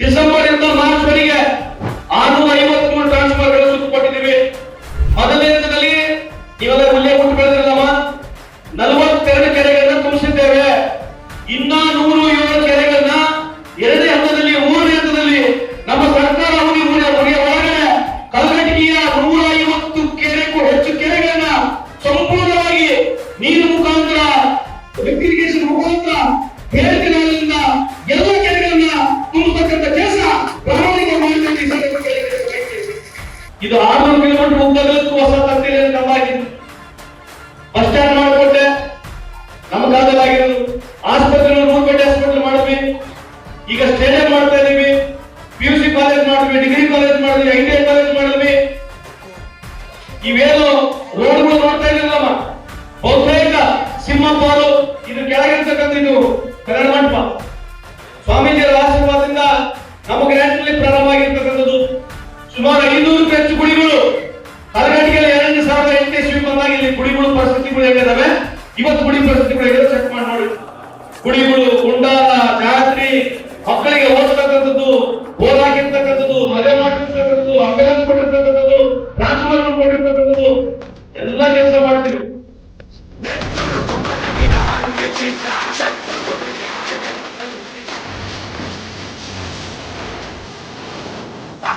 December ಇಂದ March ವರೆಗೆ ಆರ್ನೂರ ಟ್ರಾನ್ಸ್‌ಫರ್ ಮಾಡಿಸು ಸುತ್ತುಕೊಟ್ಟಿದ್ದೀವಿ ಮೊದಲನೇ ಹಂತದಲ್ಲಿ ನೀವೆಲ್ಲ ಉಲ್ಲೇಖ ಬೆಳೆದಿರಲ್ಲಮ್ಮ ನಲವತ್ತೆರಡು ಕೆರೆಗಳನ್ನ ತುಂಬಿಸಿದ್ದೇವೆ. ಇನ್ನ ನೂರು ಏಳು ಕೆರೆಗಳನ್ನ ಎರಡನೇ ಹಂತದಲ್ಲಿ, ಮೂರನೇ ಹಂತದಲ್ಲಿ ನಮ್ಮ ಸರ್ಕಾರ ಅವರಿಗೆ ಒಳಗಡೆ ಕಲ್ಲಗಟ್ಟಿಗೆಯ ನೂರ ಐವತ್ತು ಕೆರೆಗೂ ಹೆಚ್ಚು ಕೆರೆಗಳನ್ನ ಸಂಪೂರ್ಣವಾಗಿ ನೀರು ಮುಖಾಂತರ ವೆರಿಫಿಕೇಶನ್ ಮುಖಾಂತರ ಬೇಡಿಕೆಗಳಿಂದ ಇದು ಆರ್ನೂರು ಕಿಲೋಮೀಟರ್ ಉದ್ದಗಲಕ್ಕೂ ಹೊಸ ತಂತಿದೆ ನಮ್ಮಾಗಿದ್ದು ಬಸ್ ಸ್ಟ್ಯಾಂಡ್ ಮಾಡಿಕೊಟ್ಟೆ ನಮ್ಮ ಕಾಲದಲ್ಲಾಗಿರೋದು ಆಸ್ಪತ್ರೆ ರೂಪೇಟೆ ಹಾಸ್ಪಿಟಲ್ ಮಾಡಿದ್ವಿ ಈಗ ಸ್ಟೇಡಿಯಂ ಮಾಡ್ತಾ ಇದೀವಿ. ಪಿ ಯು ಸಿ ಕಾಲೇಜ್ ಮಾಡಿದ್ವಿ ಡಿಗ್ರಿ ಕಾಲೇಜ್ ಮಾಡಿದ್ವಿ ಐ ಟಿ ಐ ಕಾಲೇಜ್ ಮಾಡಿದ್ವಿ ಇವೇನು ರೋಡ್ಗಳು ನೋಡ್ತಾ ಇದ್ದೀರಲ್ಲಮ್ಮ ಬಹುತೇಕ ಸಿಂಹಪಾಲು ಇದು ಕೆಳಗಿರ್ತಕ್ಕಂಥ ಇದು ಸುಮಾರು ಐನೂರಕ್ಕೂ ಹೆಚ್ಚು ಗುಡಿಗಳು. ಹಲಗಟ್ಟಿಗೆಯಲ್ಲಿ ಎರಡನೇ ಸಾವಿರದ ಎಂಟನೇ ಇಸ್ವಿ ಇಲ್ಲಿ ಗುಡಿಗಳು, ಪರಿಸ್ಥಿತಿಗಳು ಹೇಗಿದಾವೆ? ಇವತ್ತು ಗುಡಿ ಪರಿಸ್ಥಿತಿಗಳು ಹೇಗಿದೆ ಚೆಕ್ ಮಾಡಿ ನೋಡಿ. ಗುಡಿಗಳು ಕುಂಡಾಲ ಜಾತ್ರಿ, ಮಕ್ಕಳಿಗೆ ಓದ್ತಕ್ಕಂಥದ್ದು, ಓದಾಗಿರ್ತಕ್ಕಂಥದ್ದು, ಮದುವೆ ಮಾಡಿರ್ತಕ್ಕಂಥದ್ದು ಅಂಗಡಿಯನ್ನು ಕೊಟ್ಟಿರ್ತಕ್ಕಂಥದ್ದು ಟ್ರಾನ್ಸ್ಫರ್ ಕೊಟ್ಟಿರ್ತಕ್ಕಂಥದ್ದು ಎಲ್ಲ ಕೆಲಸ ಮಾಡ್ತೀವಿ.